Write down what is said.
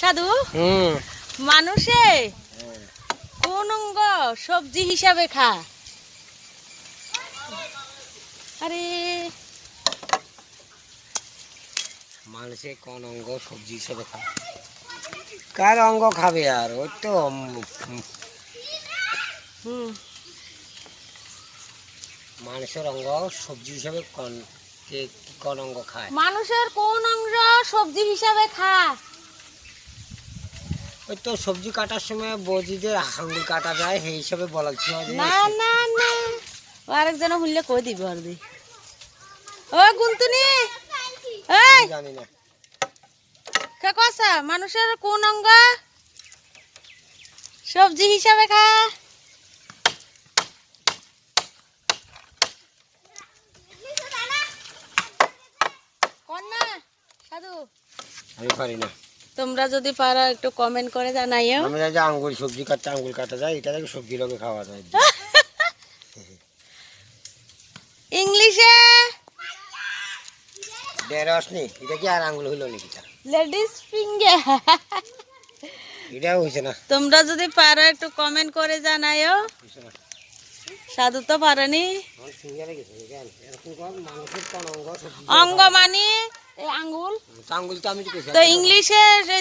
সাধু? মানুষে কোন অঙ্গ সবজি হিসাবে খা। আরে। মানুষে কোন অঙ্গ সবজি হিসেবে খায় কার অঙ্গ খাবে আর? ওই তো মানুষের অঙ্গ সবজি হিসেবে কোন কোন অঙ্গ খায়? মানুষের কোন অংশ সবজি হিসাবে খা। ওই তো সবজি কাটার সময় বজি যে আঙুল কাটা যায় সেই হিসাবে বলা না না না। আরেকজন হুললে কই দিব আর দি ও গুনতুনি! এই! জানি না। কে কসা মানুষের কোন অঙ্গ? সবজি হিসাবে খা। কোন না সাধু। আমি পারি না। তোমরা যদি পারো একটু কমেন্ট করে জানাইও। আমি যে আঙ্গুল সবজি কাটতে আঙ্গুল কাটা যায় এটা থেকে সবজি লোকে খাওয়া যায়। ইংলিশে? দেড়স নি এটা কি আর আঙ্গুল হইল নাকি? লেডিস ফিঙ্গার এটাও হয়েছে না। তোমরা যদি পারো একটু কমেন্ট করে জানাইও। হইছে। সাধু তো পারেনি। অঙ্গ মানে তো ইংলিশের